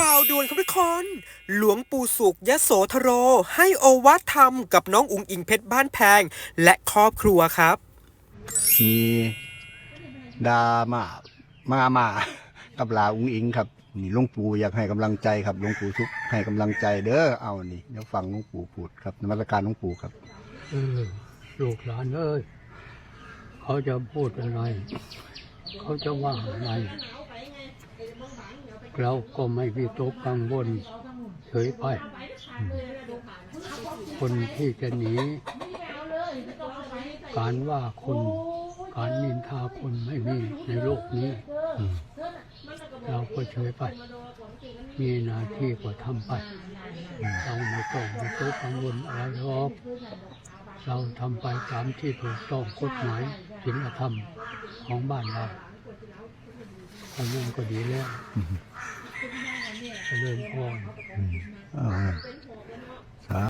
ข่าวด่วนครับทุกคน หลวงปู่สุขยโสธโร ให้โอวาทธรรมกับน้องอุ๋งอิงเพชรบ้านแพง และครอบครัวครับ มีดามามามากับลาอุ้งอิงครับนี่หลวงปู่อยากให้กำลังใจครับหลวงปู่ทุกให้กำลังใจเด้อเอานี่เดี๋ยวฟังหลวงปู่พูดครับนมัสการหลวงปู่ครับ เออลูกหลานเอ้ยเขาจะพูดอะไร เขาจะว่าอะไร เราก็ไม่วิตกกังวลเฉยไป คนที่จะหนี การว่าคนการนินทาคนไม่มีในโลกนี้ เราก็เฉยไป มีหน้าที่ก็ทำไป เราไม่ต้องวิตกกังวลอะไรหรอกเราทำไปตามที่ถูกต้องกฎหมายศีลธรรมของบ้านเราอันนั้นก็ดีแล้ว เริญพรเอาสา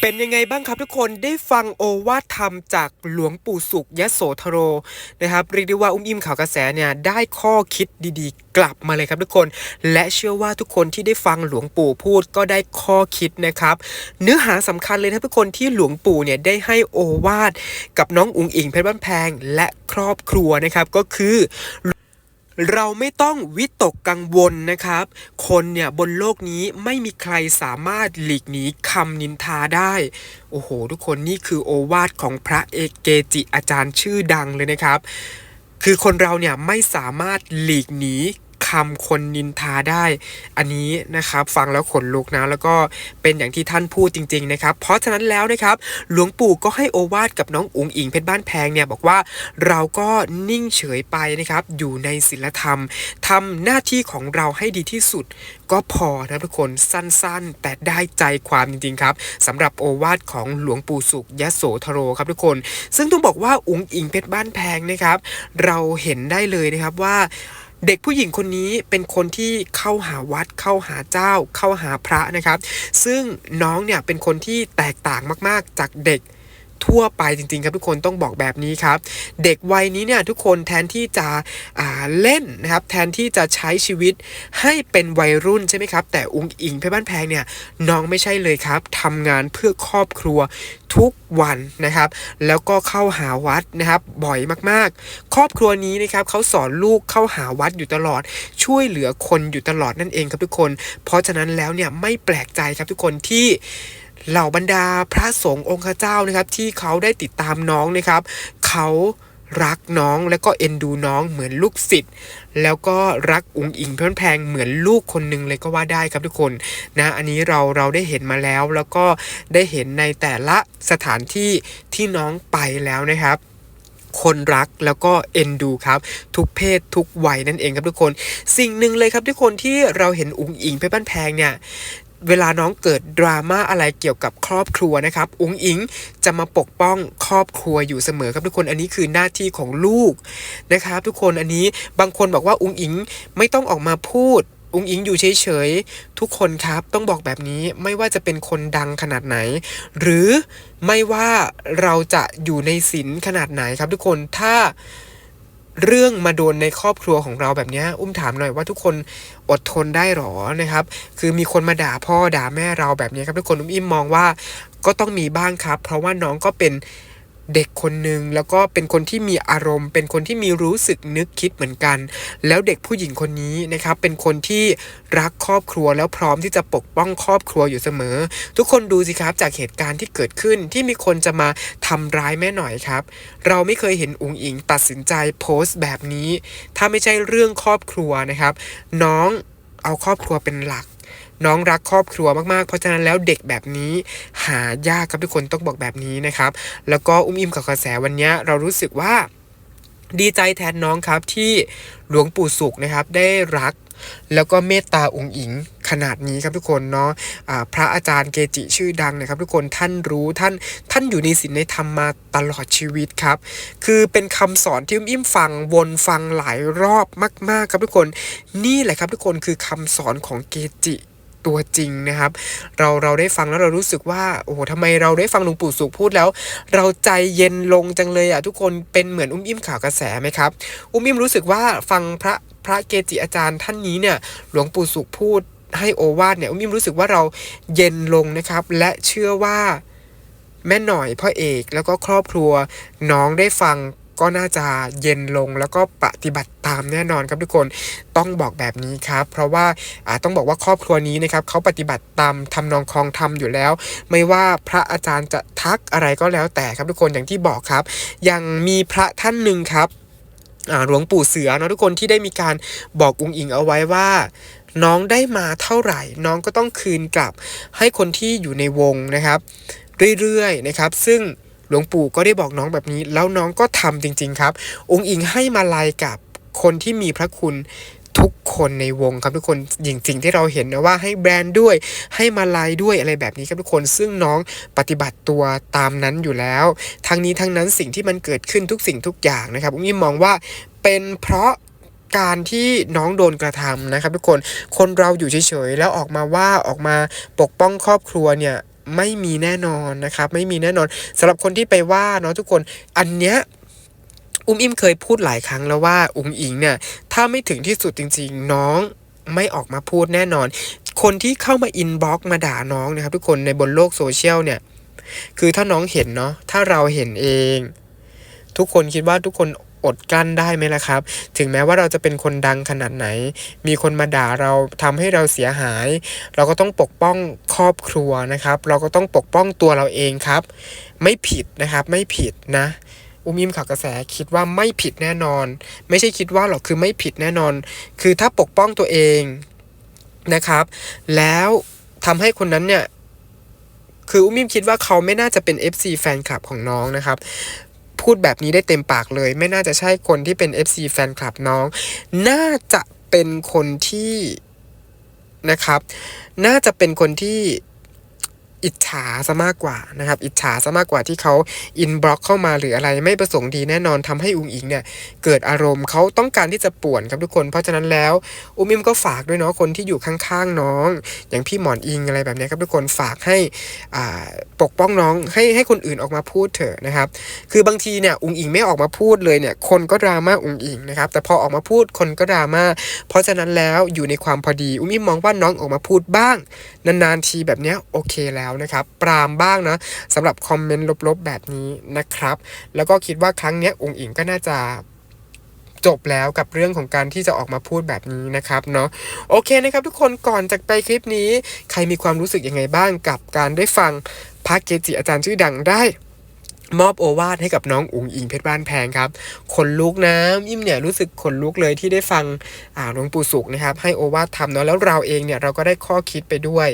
เป็นยังไงบ้างครับทุกคนได้ฟังโอวาทธรรมจากหลวงปู่สุขยโสธโรนะครับเรียกได้ว่าอุ้มอิมข่าวกระแสเนี่ยได้ข้อคิดดีๆ กลับมาเลยครับทุกคน และเชื่อว่าทุกคนที่ได้ฟังหลวงปู่พูดก็ได้ข้อคิดนะครับ เนื้อหาสำคัญเลยนะทุกคนที่หลวงปู่เนี่ยได้ให้โอวาทกับน้องอุ๋งอิงเพชรบ้านแพงและครอบครัวนะครับก็คือ เราไม่ต้องวิตกกังวลนะครับ คนเนี่ยบนโลกนี้ไม่มีใครสามารถหลีกหนีคำนินทาได้ โอ้โห ทุกคนนี่คือโอวาทของพระเอกเกจิอาจารย์ชื่อดังเลยนะครับ คือคนเราเนี่ยไม่สามารถหลีกหนี คำคนนินทาได้ อันนี้นะครับฟังแล้วขนลุกนะ แล้วก็เป็นอย่างที่ท่านพูดจริง ๆ นะครับ เพราะฉะนั้นแล้วนะครับ หลวงปู่ก็ให้โอวาทกับน้องอุ๋งอิงเพชรบ้านแพงเนี่ยบอกว่าเราก็นิ่งเฉยไปนะครับ อยู่ในศีลธรรมทำหน้าที่ของเราให้ดีที่สุด ก็พอนะทุกคนสั้นๆ แต่ได้ใจความจริงๆครับสำหรับโอวาทของหลวงปู่สุขยโสธโรครับทุกคน ซึ่งต้องบอกว่าอุ๋งอิงเพชรบ้านแพงนะครับ เราเห็นได้เลยนะครับว่า เด็กผู้หญิงคนนี้เป็นคนที่เข้าหาวัด เข้าหาเจ้า เข้าหาพระนะครับ ซึ่งน้องเนี่ยเป็นคนที่แตกต่างมากๆจากเด็ก ทั่วไปจริงๆครับทุกคนต้องบอกแบบนี้ครับ เด็กวัยนี้เนี่ยทุกคนแทนที่จะเล่นนะครับแทนที่จะใช้ชีวิตให้เป็นวัยรุ่นใช่ไหมครับ แต่อุงอิงเพชรบ้านแพงเนี่ยน้องไม่ใช่เลยครับทำงานเพื่อครอบครัวทุกวันนะครับ แล้วก็เข้าหาวัดนะครับบ่อยมากๆ ครอบครัวนี้นะครับเขาสอนลูกเข้าหาวัดอยู่ตลอด ช่วยเหลือคนอยู่ตลอดนั่นเองครับทุกคน เพราะฉะนั้นแล้วเนี่ยไม่แปลกใจครับทุกคนที่ เหล่าบรรดาพระสงฆ์องค์ข้าเจ้านะครับ ที่เขาได้ติดตามน้องนะครับ เขารักน้องแล้วก็เอ็นดูน้องเหมือนลูกศิษย์แล้วก็รักอุ๋งอิงเพื่อนแพงเหมือนลูกคนหนึ่งเลยก็ว่าได้ครับทุกคนนะอันนี้เราเราได้เห็นมาแล้ว แล้วก็ได้เห็นในแต่ละสถานที่ที่น้องไปแล้วนะครับคนรักแล้วก็เอ็นดูครับ ทุกเพศทุกวัยนั่นเองครับทุกคน สิ่งหนึ่งเลยครับทุกคนที่เราเห็นอุ๋งอิงเพชรบ้านแพงเนี่ย เวลาน้องเกิดดราม่าอะไรเกี่ยวกับครอบครัวนะครับ อุ๋งอิงจะมาปกป้องครอบครัวอยู่เสมอครับทุกคนอันนี้คือหน้าที่ของลูกนะครับ ทุกคนอันนี้บางคนบอกว่าอุ๋งอิงไม่ต้องออกมาพูดอุ๋งอิงอยู่เฉยๆ ทุกคนครับต้องบอกแบบนี้ไม่ว่าจะเป็นคนดังขนาดไหน หรือไม่ว่าเราจะอยู่ในศีลขนาดไหนครับทุกคนถ้า เรื่องมาโดนในครอบครัวของเราแบบนี้อุ้มถามหน่อยว่าทุกคนอดทนได้หรอนะครับ คือมีคนมาด่าพ่อด่าแม่เราแบบนี้ครับทุกคนอุ้มอิ่มมองว่าก็ต้องมีบ้างครับ เพราะว่าน้องก็เป็น เด็กคนหนึ่งแล้วก็เป็นคนที่มีอารมณ์ เป็นคนที่มีรู้สึกนึกคิดเหมือนกัน แล้วเด็กผู้หญิงคนนี้นะครับเป็นคนที่รักครอบครัวแล้วพร้อมที่จะปกป้องครอบครัวอยู่เสมอ ทุกคนดูสิครับจากเหตุการณ์ที่เกิดขึ้นที่มีคนจะมาทำร้ายแม่หน่อยครับ เราไม่เคยเห็นอุงอิงตัดสินใจโพสต์แบบนี้ ถ้าไม่ใช่เรื่องครอบครัวนะครับ น้องเอาครอบครัวเป็นหลัก น้องรักครอบครัวมากๆ เพราะฉะนั้นแล้วเด็กแบบนี้หายากครับทุกคนต้องบอกแบบนี้นะครับ แล้วก็อุ้มอิ่มกับกระแสวันนี้เรารู้สึกว่าดีใจแทนน้องครับที่หลวงปู่สุขนะครับได้รักแล้วก็เมตตาองค์อิงขนาดนี้ครับทุกคนเนาะะพระอาจารย์เกจิชื่อดังนะครับ ทุกคนท่านรู้ท่านท่านอยู่ในศีลในธรรมมาตลอดชีวิตครับ คือเป็นคำสอนที่อุ้มอิ่มฟังวนฟังหลายรอบมาก ๆ ครับทุกคน นี่แหละครับทุกคนคือคำสอนของเกจิ ตัวจริงนะครับ เราเราได้ฟังแล้วเรารู้สึกว่าโอ้โหทำไมเราได้ฟังหลวงปู่สุขพูดแล้ว เราใจเย็นลงจังเลยอะทุกคนเป็นเหมือนอุ้มอิ่มข่าวกระแสไหมครับอุ้มอิ่มรู้สึกว่าฟังพระพระเกจิอาจารย์ท่านนี้เนี่ยหลวงปู่สุขพูดให้โอวาทเนี่ยอุ้มอิ่มรู้สึกว่าเราเย็นลงนะครับ และเชื่อว่าแม่หน่อยพ่อเอกแล้วก็ครอบครัวน้องได้ฟัง ก็น่าจะเย็นลงแล้วก็ปฏิบัติตามแน่นอนครับทุกคนต้องบอกแบบนี้ครับ เพราะว่าต้องบอกว่าครอบครัวนี้นะครับเขาปฏิบัติตามทำนองคลองธรรมอยู่แล้ว ไม่ว่าพระอาจารย์จะทักอะไรก็แล้วแต่ครับทุกคนอย่างที่บอกครับ ยังมีพระท่านหนึ่งครับหลวงปู่เสือเนาะทุกคนที่ได้มีการบอกองค์อิงเอาไว้ว่าน้องได้มาเท่าไหร่ น้องก็ต้องคืนกลับให้คนที่อยู่ในวงนะครับ เรื่อยๆนะครับ ซึ่ง หลวงปู่ก็ได้บอกน้องแบบนี้ แล้วน้องก็ทำจริง ๆ ครับ องค์อิงให้มาลายกับคนที่มีพระคุณทุกคนในวงครับทุกคนอย่างสิ่งที่เราเห็นนะว่าให้แบรนด์ด้วย ให้มาลายด้วยอะไรแบบนี้ครับทุกคนซึ่งน้องปฏิบัติตัวตามนั้นอยู่แล้ว ทั้งนี้ทั้งนั้นสิ่งที่มันเกิดขึ้นทุกสิ่งทุกอย่างนะครับอุ้มยิ้มมองว่าเป็นเพราะการที่น้องโดนกระทำนะครับทุกคน คนเราอยู่เฉยๆ แล้วออกมาว่าออกมาปกป้องครอบครัวเนี่ย ไม่มีแน่นอนนะครับ ไม่มีแน่นอนสำหรับคนที่ไปว่าเนาะทุกคนอันเนี้ยอุ้มอิ่มเคยพูดหลายครั้งแล้วว่าอุ้งอิงเนี่ยถ้าไม่ถึงที่สุดจริง ๆ น้องไม่ออกมาพูดแน่นอน คนที่เข้ามาอินบ็อกมาด่าน้องนะครับ ทุกคนในบนโลกโซเชียลเนี่ย คือถ้าน้องเห็นเนาะถ้าเราเห็นเอง ทุกคนคิดว่าทุกคน อดกลั้นได้ไหมล่ะครับ ถึงแม้ว่าเราจะเป็นคนดังขนาดไหน มีคนมาด่าเราทำให้เราเสียหาย เราก็ต้องปกป้องครอบครัวนะครับ เราก็ต้องปกป้องตัวเราเองครับ ไม่ผิดนะครับ ไม่ผิดนะอุ้มยิ้มข่าวกระแสคิดว่าไม่ผิดแน่นอน ไม่ใช่คิดว่าหรอกคือไม่ผิดแน่นอน คือถ้าปกป้องตัวเองนะครับ แล้วทำให้คนนั้นเนี่ยคืออุ้มิมคิดว่าเขาไม่น่าจะเป็น FC แฟนคลับของน้องนะครับ พูดแบบนี้ได้เต็มปากเลย ไม่น่าจะใช่คนที่เป็น FC แฟนคลับน้อง น่าจะเป็นคนที่นะครับ น่าจะเป็นคนที่ อิจฉาซะมากกว่านะครับ อิจฉาซะมากกว่าที่เขาอินบล็อกเข้ามาหรืออะไรไม่ประสงค์ดีแน่นอนทำให้อุงอิงเนี่ยเกิดอารมณ์เขาต้องการที่จะป่วนครับทุกคน เพราะฉะนั้นแล้วอุ้มอิมก็ฝากด้วยเนาะคนที่อยู่ข้างๆน้อง อย่างพี่หมอนอิงอะไรแบบนี้ครับทุกคนฝากให้ปกป้องน้องให้ให้คนอื่นออกมาพูดเถอะนะครับ คือบางทีเนี่ยอุ้งอิงไม่ออกมาพูดเลยเนี่ยคนก็ดราม่าอุ้งอิงนะครับแต่พอออกมาพูดคนก็ดราม่าเพราะฉะนั้นแล้วอยู่ในความพอดีอุ้มอิมมองว่าน้องออกมาพูดบ้าง นานๆทีแบบนี้โอเคแล้วนะครับ ปรามบ้างนะสำหรับคอมเมนต์ลบๆแบบนี้นะครับ แล้วก็คิดว่าครั้งนี้องค์อิงก็น่าจะจบแล้วกับเรื่องของการที่จะออกมาพูดแบบนี้นะครับเนาะโอเคนะครับ ทุกคนก่อนจากไปคลิปนี้ ใครมีความรู้สึกยังไงบ้างกับการได้ฟังพระเกจิอาจารย์ชื่อดังได้ มอบโอวาทให้กับน้องอุ๋งอิงเพชรบ้านแพงครับขนลุกนะอิ่มเนี่ยรู้สึกขนลุกเลยที่ได้ฟังอ่าหลวงปู่สุขนะครับ ให้โอวาททำเนาะแล้วเราเองเนี่ยเราก็ได้ข้อคิดไปด้วย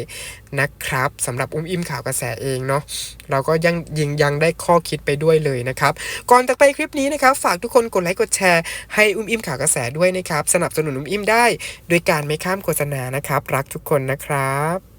นะครับสำหรับอุ้มอิ่มข่าวกระแสเองเนาะเราก็ยังยิงยังได้ข้อคิดไปด้วยเลยนะครับ ก่อนจากไปคลิปนี้นะครับ ฝากทุกคนกดไลค์กดแชร์ให้อุ้มอิ่มข่าวกระแสด้วยนะครับ สนับสนุนอุ้มอิ่มได้ โดยการไม่ข้ามโฆษณานะครับ รักทุกคนนะครับ